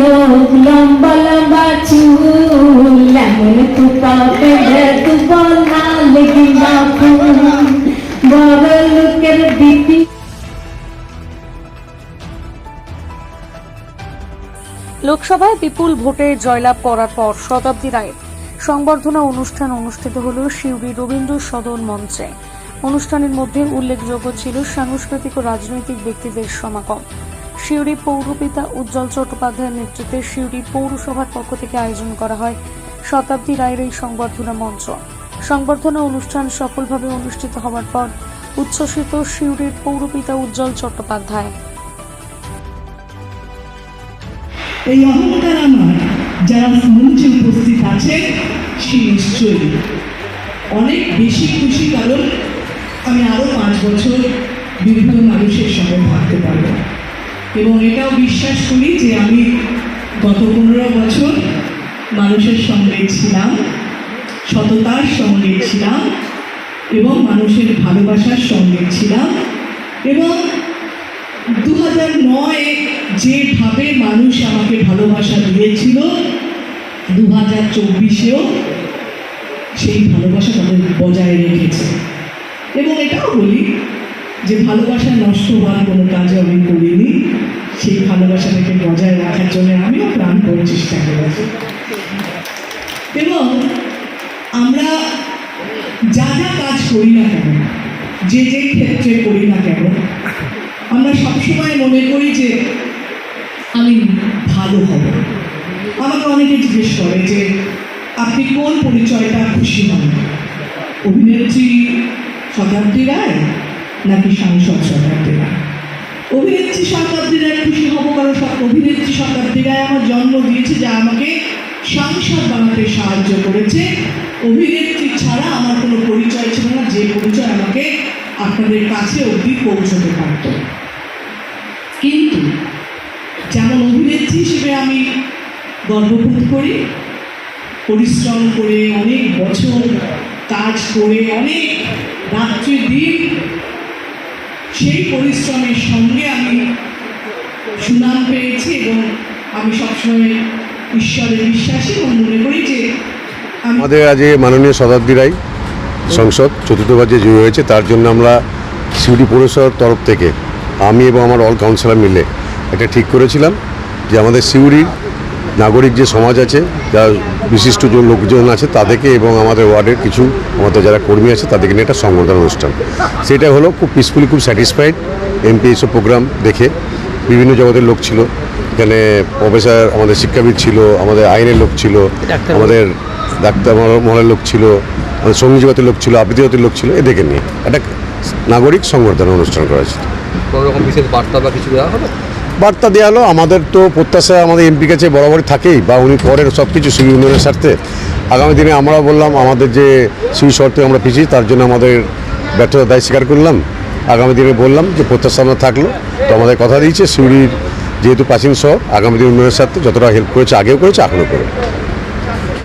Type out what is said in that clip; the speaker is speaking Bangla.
লোক, লম্বা লম্বা চুল পেলে লোকসভায় বিপুল ভোটে জয়লাভ করার পর শতাব্দী রায়ের সংবর্ধনা অনুষ্ঠান অনুষ্ঠিত হল শিউরি রবীন্দ্র সদন মঞ্চে। অনুষ্ঠানের মধ্যে উল্লেখযোগ্য ছিল সাংস্কৃতিক ও রাজনৈতিক ব্যক্তিদের সমাগম। শিউরি পৌরপিতা উজ্জ্বল চট্টোপাধ্যায়ের নেতৃত্বে শিউরি পৌরসভার পক্ষ থেকে আয়োজন করা হয় শতাব্দী রায়ের এই সংবর্ধনা মঞ্চ। সংবর্ধনা অনুষ্ঠান সফলভাবে অনুষ্ঠিত হওয়ার পর উচ্ছ্বসিত শিউরির পৌরপিতা উজ্জ্বল চট্টোপাধ্যায়। এই অহংকার আমার, যারা মঞ্চে উপস্থিত আছে, সে নিশ্চয়ই। অনেক বেশি খুশি কারণ আমি আরও পাঁচ বছর বিভিন্ন মানুষের সঙ্গে এবং এটাও বিশ্বাস করি যে আমি গত পনেরো বছর মানুষের সঙ্গে ছিলাম, সততার সঙ্গে ছিলাম এবং মানুষের ভালোবাসার সঙ্গে ছিলাম এবং দু হাজার নয় যেভাবে মানুষ আমাকে ভালোবাসা দিয়েছিল দু হাজার চব্বিশেও সেই ভালোবাসা তাদের বজায় রেখেছে। এবং এটাও বলি যে ভালোবাসা নষ্ট হওয়ার কোনো কাজ আমি করিনি, সেই ভালোবাসাটাকে বজায় রাখার জন্য আমিও প্রাণপণ চেষ্টা করেছি। এবং আমরা যা যা কাজ করি না কেন, যে যে ক্ষেত্রে করি না কেন, আমরা সবসময় মনে করি যে আমি ভালো হব। আমাকে অনেকে জিজ্ঞেস করে যে, আপনি কোন পরিচয়টা খুশি হন? অভিনেত্রী শতাব্দী রায়? নাকি সাংসদ শতাব্দী রায় অভিনেত্রী শতাব্দী রায় খুশি হব কারণ সব- অভিনেত্রী শতাব্দী রায় আমার জন্ম দিয়েছে যা আমাকে সাংসদ বানাতে সাহায্য করেছে। অভিনেত্রী ছাড়া আমার কোনো পরিচয় ছিল না, যে পরিচয় আমাকে আপনাদের কাছে অবধি পৌঁছতে পারত। কিন্তু যেমন অভিনেত্রী হিসেবে আমি গর্ববোধ করি, পরিশ্রম করে অনেক বছর, কাজ করে অনেক রাত্রি দিন সেই পরিশ্রমের সঙ্গে আমি সুনাম পেয়েছি এবং আমি সবসময় ঈশ্বরের বিশ্বাসী এবং মনে করি যে আমাদের আজ মাননীয় শতাব্দী রায় সংসদ চতুর্থবার যে জয়ী হয়েছে তার জন্য আমরা সিউড়ি পৌরসভার তরফ থেকে আমি এবং আমার অল কাউন্সিলর মিলে একটা ঠিক করেছিলাম যে আমাদের সিউড়ির নাগরিক যে সমাজ আছে যারা বিশিষ্ট যে লোকজন আছে তাদেরকে এবং আমাদের ওয়ার্ডের কিছু আমাদের যারা কর্মী আছে তাদেরকে নিয়ে একটা সংবর্ধনা অনুষ্ঠান। সেটা হলো খুব পিসফুলি খুব স্যাটিসফাইড এমপি এইসব প্রোগ্রাম দেখে। বিভিন্ন জগতের লোক ছিল। এখানে প্রফেসর আমাদের শিক্ষাবিদ ছিল আমাদের আইনের লোক ছিল আমাদের ডাক্তার মহল- মহলের লোক ছিল আমাদের সংগীত জগতের লোক ছিল আবৃত্তি লোক ছিল এদেরকে নিয়ে। একটা নাগরিক সংবর্ধনা অনুষ্ঠান করা হয়েছিল কোনো রকম বিশেষ বার্তা বা কিছু দেওয়া হবে? বার্তা দেওয়া হলো, আমাদের তো প্রত্যাশা আমাদের এমপি কাছে বরাবরই থাকেই, বা উনি করেন সব কিছু সিভি উন্নয়নের স্বার্থে। আগামী দিনে আমরা বললাম, আমাদের যে সিভি শর্তে আমরা পিছিয়ে, তার জন্য আমাদের ব্যর্থতা দায় স্বীকার করলাম। আগামী দিনে বললাম যে প্রত্যাশা আমরা থাকল, তো আমাদের কথা দিয়েছে সিউড়ির যেহেতু প্রাচীন শহর, আগামী দিন উন্নয়নের স্বার্থে যতটা হেল্প করেছে, আগেও করেছে, এখনও করবে